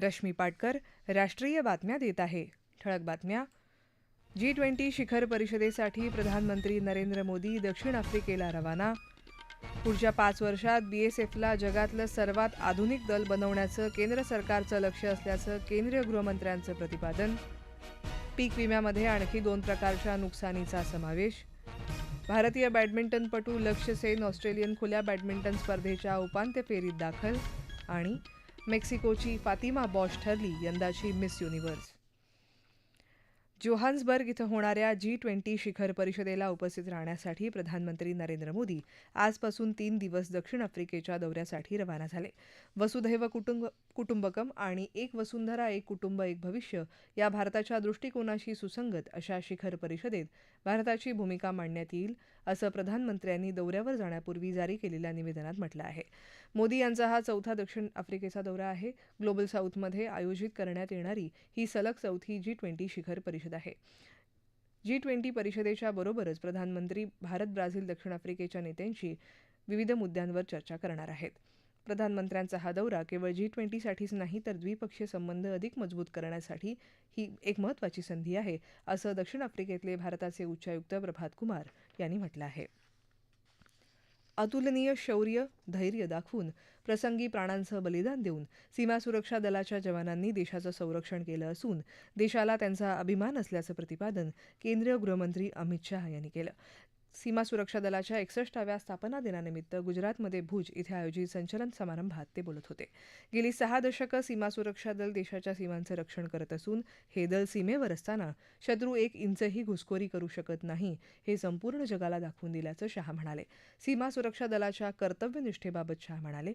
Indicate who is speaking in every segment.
Speaker 1: रश्मी पाटकर राष्ट्रीय बातम्या देत आहे. ठळक बातम्या. जी ट्वेंटी शिखर परिषदेसाठी प्रधानमंत्री नरेंद्र मोदी दक्षिण आफ्रिकेला रवाना. पुढच्या पाच वर्षात बीएसएफला जगातलं सर्वात आधुनिक दल बनवण्याचं केंद्र सरकारचं लक्ष असल्याचं केंद्रीय गृहमंत्र्यांचं प्रतिपादन. पीक विम्यामध्ये आणखी दोन प्रकारच्या नुकसानीचा समावेश. भारतीय बॅडमिंटनपटू लक्ष्य सेन ऑस्ट्रेलियन खुल्या बॅडमिंटन स्पर्धेच्या उपांत्य फेरीत दाखल आणि मेक्सिकोची फातिमा बॉश ठरली यंदाची मिस युनिव्हर्स. जोहान्सबर्ग इथं होणाऱ्या जी ट्वेंटी शिखर परिषदेला उपस्थित राहण्यासाठी प्रधानमंत्री नरेंद्र मोदी आजपासून तीन दिवस दक्षिण आफ्रिकेच्या दौऱ्यासाठी रवाना झाले. वसुधैव कुटुंब कुटुंबकम आणि एक वसुंधरा एक कुटुंब एक भविष्य या भारताच्या दृष्टिकोनाशी सुसंगत अशा शिखर परिषदेत भारताची भूमिका मांडण्यात येईल असं प्रधानमंत्र्यांनी दौऱ्यावर जाण्यापूर्वी जारी केलेल्या निवेदनात म्हटलं आहे. मोदी यांचा हा चौथा दक्षिण आफ्रिकेचा दौरा आहे. ग्लोबल साऊथमध्ये आयोजित करण्यात येणारी ही सलग चौथी जी ट्वेंटी शिखर परिषद आहे. जी ट्वेंटी परिषदेच्या बरोबरच प्रधानमंत्री भारत ब्राझील दक्षिण आफ्रिकेच्या नेत्यांशी विविध मुद्द्यांवर चर्चा करणार आहेत. प्रधानमंत्र्यांचा हा दौरा केवळ जी ट्वेंटीसाठीच नाही तर द्विपक्षीय संबंध अधिक मजबूत करण्यासाठी ही एक महत्त्वाची संधी आहे असं दक्षिण आफ्रिकेतले भारताचे उच्चायुक्त प्रभात कुमार यांनी म्हटलं आहे. अतुलनीय शौर्य धैर्य दाखवून प्रसंगी प्राणांचं बलिदान देऊन सीमा सुरक्षा दलाच्या जवानांनी देशाचं संरक्षण केलं असून देशाला त्यांचा अभिमान असल्याचं प्रतिपादन केंद्रीय गृहमंत्री अमित शहा यांनी केलं. सीमा सुरक्षा दलाच्या एकसष्टाव्या स्थापना दिनानिमित्त गुजरातमध्ये भुज इथे आयोजित संचलन समारंभात ते बोलत होते. गेली सहा दशकं सीमा सुरक्षा दल देशाच्या सीमांचं रक्षण करत असून हे दल सीमेवर असताना शत्रू एक इंचही घुसखोरी करू शकत नाही हे संपूर्ण जगाला दाखवून दिल्याचं शहा म्हणाले. सीमा सुरक्षा दलाच्या कर्तव्यनिष्ठेबाबत शहा म्हणाले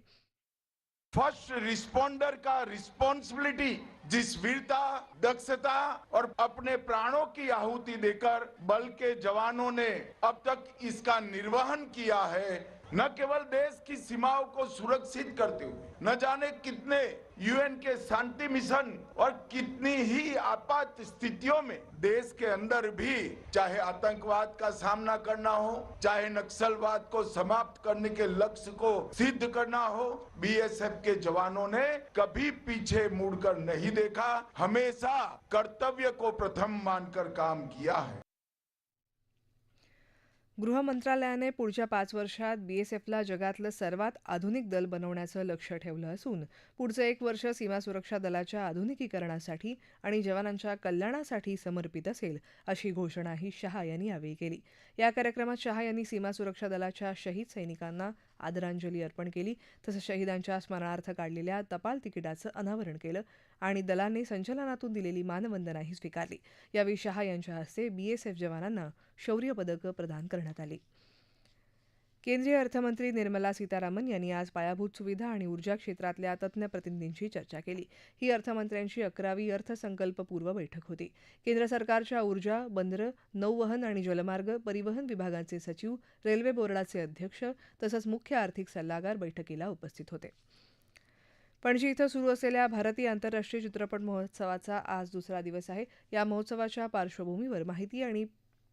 Speaker 2: फ़र्स्ट रिस्पोंडर का रिस्पॉन्सिबिलिटी जिस वीरता, दक्षता और अपने प्राणों की आहुति देकर बल के जवानों ने अब तक इसका निर्वहन किया है न केवल देश की सीमाओं को सुरक्षित करते हुए, न जाने कितने यूएन के शांति मिशन और कितनी ही आपात स्थितियों में देश के अंदर भी चाहे आतंकवाद का सामना करना हो, चाहे नक्सलवाद को समाप्त करने के लक्ष्य को सिद्ध करना हो बीएसएफ के जवानों ने कभी पीछे मुड़कर नहीं देखा। हमेशा कर्तव्य को प्रथम मानकर काम किया है।
Speaker 1: गृह मंत्रालयाने पुढच्या पाच वर्षात बीएसएफला जगातलं सर्वात आधुनिक दल बनवण्याचं लक्ष ठेवलं असून पुढचं एक वर्ष सीमा सुरक्षा दलाच्या आधुनिकीकरणासाठी आणि जवानांच्या कल्याणासाठी समर्पित असेल अशी घोषणाही शहा यांनी यावेळी केली. या कार्यक्रमात शहा यांनी सीमा सुरक्षा दलाच्या शहीद सैनिकांना आदरांजली अर्पण केली. तसंच शहीदांच्या स्मरणार्थ काढलेल्या टपाल तिकिटाचं अनावरण केलं आणि दलाने संचलनातून दिलेली मानवंदनाही स्वीकारली. यावेळी शहा यांच्या हस्ते बीएसएफ जवानांना शौर्य पदकं प्रदान करण्यात आली. केंद्रीय अर्थमंत्री निर्मला सीतारामन यांनी आज पायाभूत सुविधा आणि ऊर्जा क्षेत्रातल्या तज्ज्ञ प्रतिनिधींशी चर्चा केली. ही अर्थमंत्र्यांची अकरावी अर्थसंकल्पपूर्व बैठक होती. केंद्र सरकारच्या ऊर्जा बंदरं नौवहन आणि जलमार्ग परिवहन विभागाचे सचिव रेल्वे बोर्डाचे अध्यक्ष तसंच मुख्य आर्थिक सल्लागार बैठकीला उपस्थित होते. पणजी इथं सुरू असलेल्या भारतीय आंतरराष्ट्रीय चित्रपट महोत्सवाचा आज दुसरा दिवस आहे. या महोत्सवाच्या पार्श्वभूमीवर माहिती आणि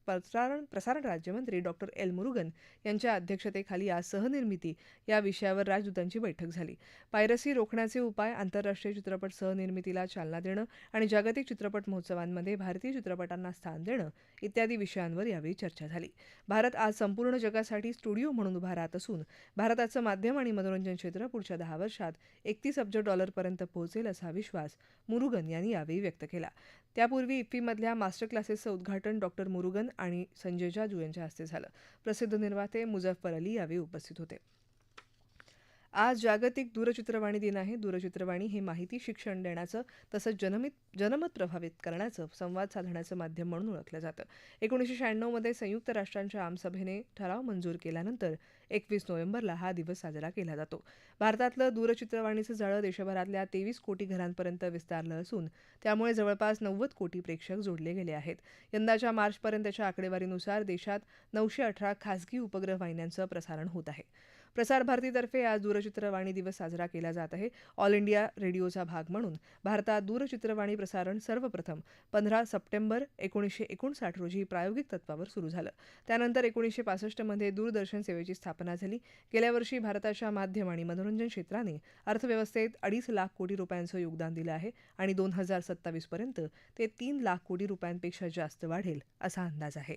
Speaker 1: प्रसारण प्रसारण राज्यमंत्री डॉक्टर एल. मुरुगन यांच्या अध्यक्षतेखाली आज सहनिर्मिती या विषयावर राजदूतांची बैठक झाली. पायरसी रोखण्याचे उपाय आंतरराष्ट्रीय चित्रपट सहनिर्मितीला चालना देणं आणि जागतिक चित्रपट महोत्सवांमध्ये भारतीय चित्रपटांना स्थान देणं इत्यादी विषयांवर यावेळी चर्चा झाली. भारत आज संपूर्ण जगासाठी स्टुडिओ म्हणून उभा राहत असून भारताचं माध्यम आणि मनोरंजन क्षेत्र पुढच्या दहा वर्षात एकतीस अब्ज डॉलरपर्यंत पोहोचेल असा विश्वास मुरुगन यांनी यावेळी व्यक्त केला. त्यापूर्वी इफ्फीमधल्या मास्टर क्लासेसचं उद्घाटन डॉक्टर मुरुगन आणि संजय जाजू यांच्या हस्ते झालं. प्रसिद्ध निर्माते मुझफ्फर अली यावेळी उपस्थित होते. आज जागतिक दूरचित्रवाणी दिन आहे. दूरचित्रवाणी हे माहिती शिक्षण देण्याचं तसंच जनमित जनमत प्रभावित करण्याचं संवाद साधण्याचं माध्यम म्हणून ओळखलं जातं. एकोणीसशे शहाण्णवमध्ये संयुक्त राष्ट्रांच्या आमसभेने ठराव मंजूर केल्यानंतर एकवीस नोव्हेंबरला हा दिवस साजरा केला जातो. भारतातलं दूरचित्रवाणीचं जाळं देशभरातल्या तेवीस कोटी घरांपर्यंत विस्तारलं असून त्यामुळे जवळपास नव्वद कोटी प्रेक्षक जोडले गेले आहेत. यंदाच्या मार्चपर्यंतच्या आकडेवारीनुसार देशात नऊशे अठरा खासगी उपग्रह वाहिन्यांचं प्रसारण होत आहे. प्रसारभारतीतर्फे आज दूरचित्रवाणी दिवस साजरा केला जात आहे. ऑल इंडिया रेडिओचा भाग म्हणून भारतात दूरचित्रवाणी प्रसारण सर्वप्रथम पंधरा सप्टेंबर एकोणीसशे एकोणसाठ रोजी प्रायोगिक तत्वावर सुरू झालं. त्यानंतर एकोणीसशे पासष्टमध्ये दूरदर्शन सेवेची स्थापना झाली. गेल्या वर्षी भारताच्या माध्यम आणि मनोरंजन क्षेत्राने अर्थव्यवस्थेत अडीच लाख कोटी रुपयांचं योगदान दिलं आहे आणि दोन हजार सत्तावीसपर्यंत ते तीन लाख कोटी रुपयांपेक्षा जास्त वाढेल असा अंदाज आहे.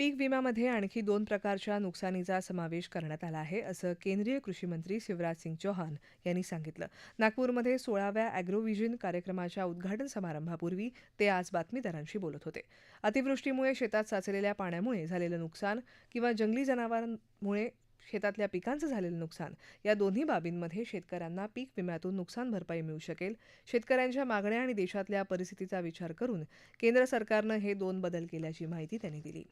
Speaker 1: पीक विम्यामध्ये आणखी दोन प्रकारच्या नुकसानीचा समावेश करण्यात आला आहे असं केंद्रीय कृषी मंत्री शिवराज सिंग चौहान यांनी सांगितलं. नागपूरमध्ये सोळाव्या अॅग्रोव्हिजन कार्यक्रमाच्या उद्घाटन समारंभापूर्वी ते आज बातमीदारांशी बोलत होते. अतिवृष्टीमुळे शेतात साचलेल्या पाण्यामुळे झालेलं नुकसान किंवा जंगली जनावरांमुळे शेतातल्या पिकांचं झालेलं नुकसान या दोन्ही बाबींमध्ये शेतकऱ्यांना पीक विम्यातून नुकसान भरपाई मिळू शकेल. शेतकऱ्यांच्या मागण्या आणि देशातल्या परिस्थितीचा विचार करून केंद्र सरकारनं हे दोन बदल केल्याची माहिती त्यांनी दिली.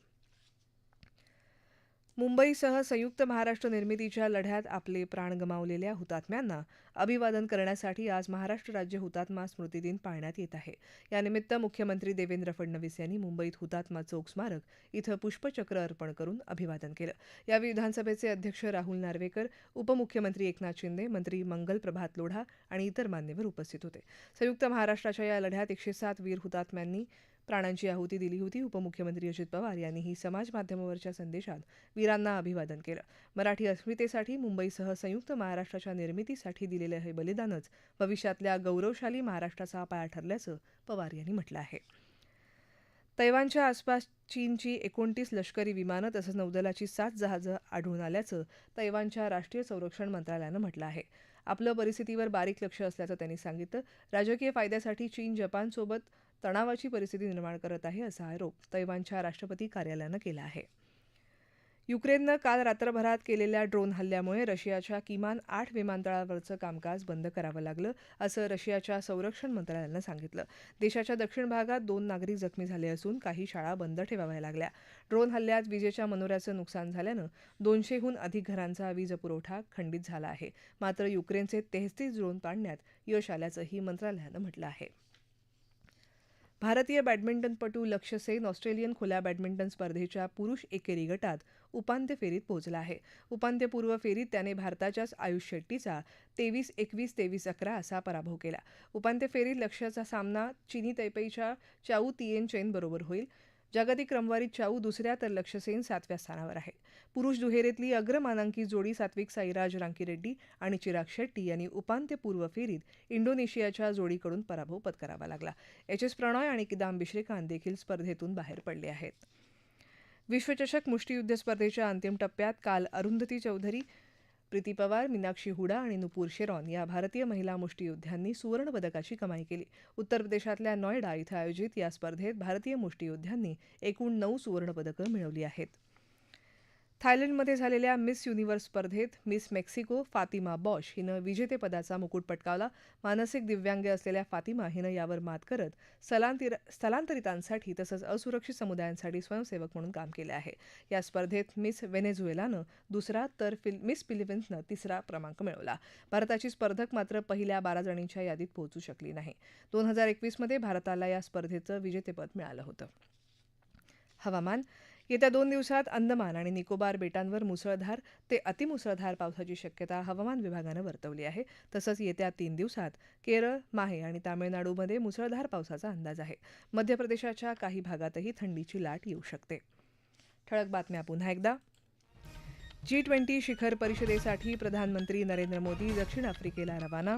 Speaker 1: मुंबईसह संयुक्त महाराष्ट्र निर्मितीच्या लढ्यात आपले प्राण गमावलेल्या हुतात्म्यांना अभिवादन करण्यासाठी आज महाराष्ट्र राज्य हुतात्मा स्मृती दिन पाळण्यात येत आहे. यानिमित्त मुख्यमंत्री देवेंद्र फडणवीस यांनी मुंबईत हुतात्मा चौक स्मारक इथं पुष्पचक्र अर्पण करून अभिवादन केलं. या विधानसभेचे अध्यक्ष राहुल नार्वेकर उपमुख्यमंत्री एकनाथ शिंदे मंत्री मंगल प्रभात लोढा आणि इतर मान्यवर उपस्थित होते. संयुक्त महाराष्ट्राच्या या लढ्यात एकशे सात वीर हुतात्म्यांनी प्राणांची आहुती दिली होती उपमुख्यमंत्री अजित पवार यांनीही समाज माध्यमावरच्या संदेशात वीरांना अभिवादन केलं. मराठी अस्मितेसाठी मुंबईसह संयुक्त महाराष्ट्राच्या निर्मितीसाठी दिलेलं हे बलिदानच भविष्यातल्या गौरवशाली महाराष्ट्राचा पाया ठरल्याचं पवार यांनी म्हटलं आहे. तैवानच्या आसपास चीनची एकोणतीस लष्करी विमानं तसंच नौदलाची सात जहाजं आढळून आल्याचं तैवानच्या राष्ट्रीय संरक्षण मंत्रालयानं म्हटलं आहे. आपलं परिस्थितीवर बारीक लक्ष असल्याचं त्यांनी सांगितलं. राजकीय फायद्यासाठी चीन जपानसोबत तणावाची परिस्थिती निर्माण करत आहे असा आरोप तैवानच्या राष्ट्रपती कार्यालयानं केला आहे. युक्रेननं काल रात्रभरात केलेल्या ड्रोन हल्ल्यामुळे रशियाच्या किमान आठ विमानतळावरचं कामकाज बंद करावं लागलं असं रशियाच्या संरक्षण मंत्रालयानं सांगितलं. देशाच्या दक्षिण भागात दोन नागरिक जखमी झाले असून काही शाळा बंद ठेवाव्या लागल्या. ड्रोन हल्ल्यात विजेच्या मनोऱ्याचं नुकसान झाल्यानं दोनशेहून अधिक घरांचा वीज पुरवठा खंडित झाला आहे. मात्र युक्रेनचे तेहतीस ड्रोन पाडण्यात यश आल्याचंही मंत्रालयानं म्हटलं आहे. भारतीय बॅडमिंटनपटू लक्ष्य सेन ऑस्ट्रेलियन खुल्या बॅडमिंटन स्पर्धेच्या पुरुष एकेरी गटात उपांत्य फेरीत पोहोचला आहे. उपांत्यपूर्व फेरीत त्याने भारताच्याच आयुष शेट्टीचा तेवीस एकवीस तेवीस अकरा असा पराभव केला. उपांत्य फेरीत लक्ष्याचा सामना चिनी तैपेईच्या चाऊ तिएन चेन बरोबर होईल. जागतिक क्रमवारीत चाऊ दुसऱ्या तर लक्ष्यसेन सातव्या स्थानावर आहे पुरुष दुहेरीतली अग्रमानांकित जोडी सात्विक साईराज रांकीरेड्डी आणि चिराग शेट्टी यांनी उपांत्यपूर्व फेरीत इंडोनेशियाच्या जोडीकडून पराभव पत्करावा लागला. एच एस प्रणॉय आणि किदांबी श्रीकांत देखील स्पर्धेतून बाहेर पडले आहेत. विश्वचषक मुष्टियुद्ध स्पर्धेच्या अंतिम टप्प्यात काल अरुंधती चौधरी प्रीती पवार मीनाक्षी हुडा आणि नुपूर शेरॉन या भारतीय महिला मुष्टियोद्ध्यांनी सुवर्णपदकाची कमाई केली. उत्तर प्रदेशातल्या नॉयडा इथं आयोजित या स्पर्धेत भारतीय मुष्टियोद्ध्यांनी एकूण नऊ सुवर्णपदकं मिळवली आहेत. थायलंडमध्ये झालेल्या मिस युनिव्हर्स स्पर्धेत मिस मेक्सिको फातिमा बॉश हिनं विजेतेपदाचा मुकुट पटकावला. मानसिक दिव्यांग असलेल्या फातिमा हिनं यावर मात करत स्थलांतर स्थलांतरितांसाठी तसंच असुरक्षित समुदायांसाठी स्वयंसेवक म्हणून काम केलं आहे. या स्पर्धेत मिस व्हेनेझुएलानं दुसरा तर फिल मिस फिलिपिन्सनं तिसरा क्रमांक मिळवला. भारताची स्पर्धक मात्र पहिल्या बारा जणींच्या यादीत पोहोचू शकली नाही. दोन हजार एकवीसमध्ये भारताला या स्पर्धेचं विजेतेपद मिळालं होतं. हवामान येत्या दोन दिवसात अंदमान आणि निकोबार बेटांवर मुसळधार ते अतिमुसळधार पावसाची शक्यता हवामान विभागानं वर्तवली आहे. तसंच येत्या तीन दिवसात केरळ माहे आणि तामिळनाडूमध्ये मुसळधार पावसाचा अंदाज आहे. मध्य प्रदेशाच्या काही भागातही थंडीची लाट येऊ शकते. ठळक बातम्या पुन्हा एकदा. जी ट्वेंटी शिखर परिषदेसाठी प्रधानमंत्री नरेंद्र मोदी दक्षिण आफ्रिकेला रवाना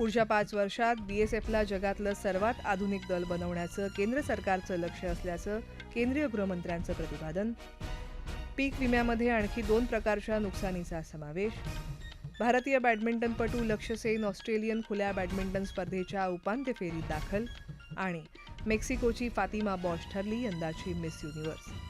Speaker 1: पुढच्या पाच वर्षात बीएसएफला जगातलं सर्वात आधुनिक दल बनवण्याचं केंद्र सरकारचं लक्ष असल्याचं केंद्रीय गृहमंत्र्यांचं प्रतिपादन. पीक विम्यामध्ये आणखी दोन प्रकारच्या नुकसानीचा समावेश. भारतीय बॅडमिंटनपटू लक्ष्य सेन ऑस्ट्रेलियन खुल्या बॅडमिंटन स्पर्धेच्या उपांत्य फेरीत दाखल आणि मेक्सिकोची फातिमा बॉश ठरली यंदाची मिस युनिव्हर्स.